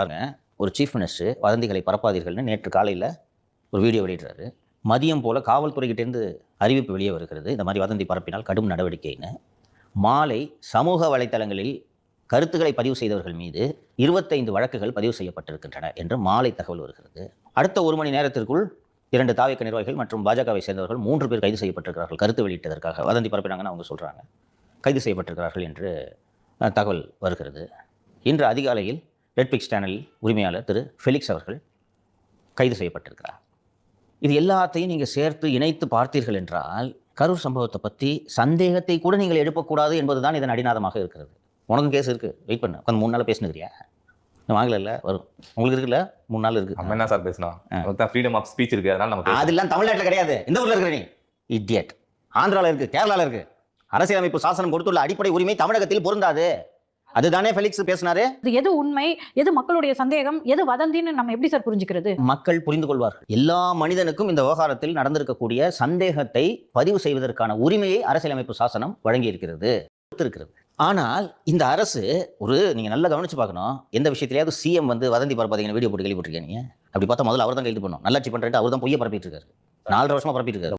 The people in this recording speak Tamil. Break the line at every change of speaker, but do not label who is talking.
பாருங்க. ஒரு சீஃப் மினிஸ்டர் வதந்திகளை பரப்பாதீர்கள்னு நேற்று காலையில் ஒரு வீடியோ வெளியிடுறாரு. மதியம் போல காவல்துறைகிட்டேருந்து அறிவிப்பு வெளியே வருகிறது. இந்த மாதிரி வதந்தி பரப்பினால் கடும் நடவடிக்கைன்னு. மாலை சமூக வலைத்தளங்களில் கருத்துக்களை பதிவு செய்தவர்கள் மீது இருபத்தைந்து வழக்குகள் பதிவு செய்யப்பட்டிருக்கின்றன என்று மாலை தகவல் வருகிறது. அடுத்த ஒரு மணி நேரத்திற்குள் இரண்டு தாவிக்க நிர்வாகிகள் மற்றும் பாஜகவை சேர்ந்தவர்கள் மூன்று பேர் கைது செய்யப்பட்டிருக்கிறார்கள். கருத்து வெளியிட்டதற்காக வதந்தி பரப்பினாங்கன்னு அவங்க சொல்கிறாங்க கைது செய்யப்பட்டிருக்கிறார்கள் என்று தகவல் வருகிறது. இன்று அதிகாலையில் ரெட்பிக்ஸ் சேனல் உரிமையாளர் திரு ஃபெலிக்ஸ் அவர்கள் கைது செய்யப்பட்டிருக்கிறார். இது எல்லாத்தையும் நீங்கள் சேர்த்து இணைத்து பார்த்தீர்கள் என்றால் கரூர் சம்பவத்தை பற்றி சந்தேகத்தை கூட நீங்கள் எழுப்பக்கூடாது என்பதுதான் இதன் அடிநாதமாக இருக்கிறது. உனக்கும் கேஸ் இருக்குது வெயிட் பண்ணு. உட்காந்து மூணு நாள் பேசினுக்கிறியா? வாங்கல இல்லை? வரும். உங்களுக்கு இருக்குல்ல? மூணு நாள் இருக்குது
நம்ம என்ன சார் பேசணும் ஃப்ரீடம் ஆஃப் ஸ்பீச் இருக்கு. அதனால நம்ம.
அதெல்லாம் தமிழ்நாட்டில் கிடையாது. இந்த ஊரில் இருக்கிற நீ? இடியட் ஆந்திராவில் இருக்கு. கேரளாவில் இருக்கு. அரசியலமைப்பு சாசனம் கொடுத்துள்ள அடிப்படை உரிமை தமிழகத்தில் பொருந்தாது. அதுதானே ஃபெலிக்ஸ் பேசினாரு?
இது எது உண்மை? எது மக்களுடைய சந்தேகம்? எது வதந்தின்னு நம்ம எப்படி சார் புரிஞ்சுக்கிறது?
மக்கள் புரிந்து கொள்வார்கள். எல்லா மனிதனுக்கும் இந்த விவகாரத்தில் நடந்திருக்கக்கூடிய சந்தேகத்தை பதிவு செய்வதற்கான உரிமையை அரசியலமைப்பு சாசனம் வழங்கி இருக்கிறது இருக்கிறது ஆனால் இந்த அரசு ஒரு நீங்க நல்லா கவனிச்சு பார்க்கணும். எந்த விஷயத்திலேயாவது சிஎம் வந்து வதந்தி பரப்பாதீங்கன்னு வீடியோ போட்டு கேள்விப்பட்டிருக்கீங்க அப்படி பார்த்தா முதல்ல அவர் தான் கைது பண்ணும் நல்லாட்சி பண்றேன் அவர் தான் பொய்ய பரப்பிட்டு இருக்காரு. நாலரை வருஷமா பரப்பிட்டு இருக்காரு.